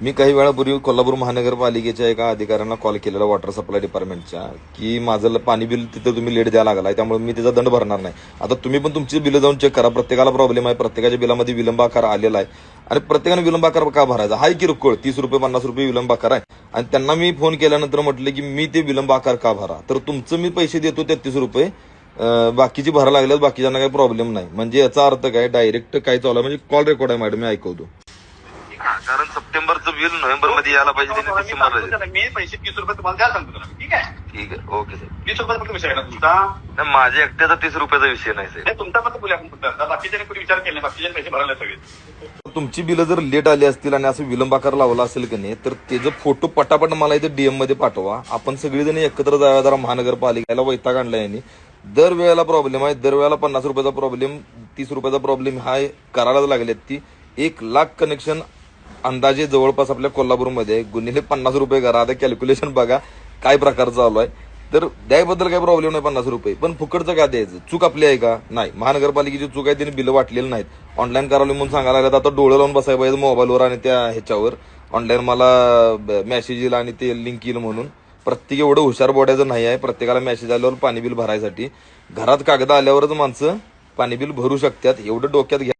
मी काही वेळापूर्वी कोल्हापूर महानगरपालिकेच्या एका अधिकाऱ्यांना कॉल केलेला वॉटर सप्लाय डिपार्टमेंटच्या की माझं पाणी बिल तिथं तुम्ही लेट द्यायला लागलाय त्यामुळे मी त्याचा दंड भरणार नाही. आता तुम्ही पण तुमची बिलं जाऊन चेक करा प्रत्येकाला प्रॉब्लेम आहे प्रत्येकाच्या बिलामध्ये विलंब आकार आलेला आहे. आणि प्रत्येकाने विलंब आकार का भरायचा? हाय किरकोळ तीस रुपये पन्नास रुपये विलंब आकार आहे. आणि त्यांना मी फोन केल्यानंतर म्हटलं की मी ते विलंब आकार का भरा? तर तुमचं मी पैसे देतो तेहतीस रुपये बाकीची भरा लागल्यास बाकीच्यांना काही प्रॉब्लेम नाही. म्हणजे याचा अर्थ काय? डायरेक्ट काय चालू म्हणजे आहे म्हणजे कॉल रेकॉर्ड आहे मॅडम मी ऐकवतो. कारण सप्टेंबरचं बिल नोव्हेंबरमध्ये यायला पाहिजे मी पैसे तीस रुपये तुम्हाला द्या सांगतो तुला ठीक आहे? ठीक आहे ओके रुपये फक्त विषय आहे ना तुमचा? नाही माझ्या एकट्याचा तीस रुपयाचा विषय नाही सर. नाही, तुमचा फक्त बोलूया आपण फक्त. आता बाकीच्याने कोणी विचार केला नाही बाकीचे पैसे भरायला सगळे. तुमची बिलं जर लेट आली असतील आणि असं विलंबाकार लावला असेल की नाही तर त्याचं फोटो पटापट मला इथे डीएममध्ये पाठवा. आपण सगळेजण एकत्र जाऊया जरा महानगरपालिकेला वैताग आणला यांनी. दर वेळेला प्रॉब्लेम आहे दर वेळेला पन्नास रुपयाचा प्रॉब्लेम तीस रुपयाचा प्रॉब्लेम हा करायलाच लागलेत ती. एक लाख कनेक्शन अंदाजे जवळपास आपल्या कोल्हापूरमध्ये गुन्हेले पन्नास रुपये करा. आता कॅल्क्युलेशन बघा काय प्रकार चालू आहे. तर द्यायबद्दल काही प्रॉब्लेम नाही पन्नास रुपये. पण फुकटचं का द्यायचं? चूक आपली आहे का? नाही. महानगरपालिकेची चूक आहे त्यांनी बिलं वाटलेली नाहीत. ऑनलाईन करावली म्हणून सांगायला लागलं आता डोळं लावून बसायला पाहिजे मोबाईलवर आणि त्या ह्याच्यावर. ऑनलाईन मला मेसेज येईल आणि ते लिंक येईल म्हणून. प्रत्येक एवढं हुशार बोडायचं नाही आहे. प्रत्येकाला मेसेज आल्यावर पाणी बिल भरायसाठी. घरात कागद आल्यावरच माणसं पाणी बिल भरू शकतात. एवढं डोक्यात घ्या.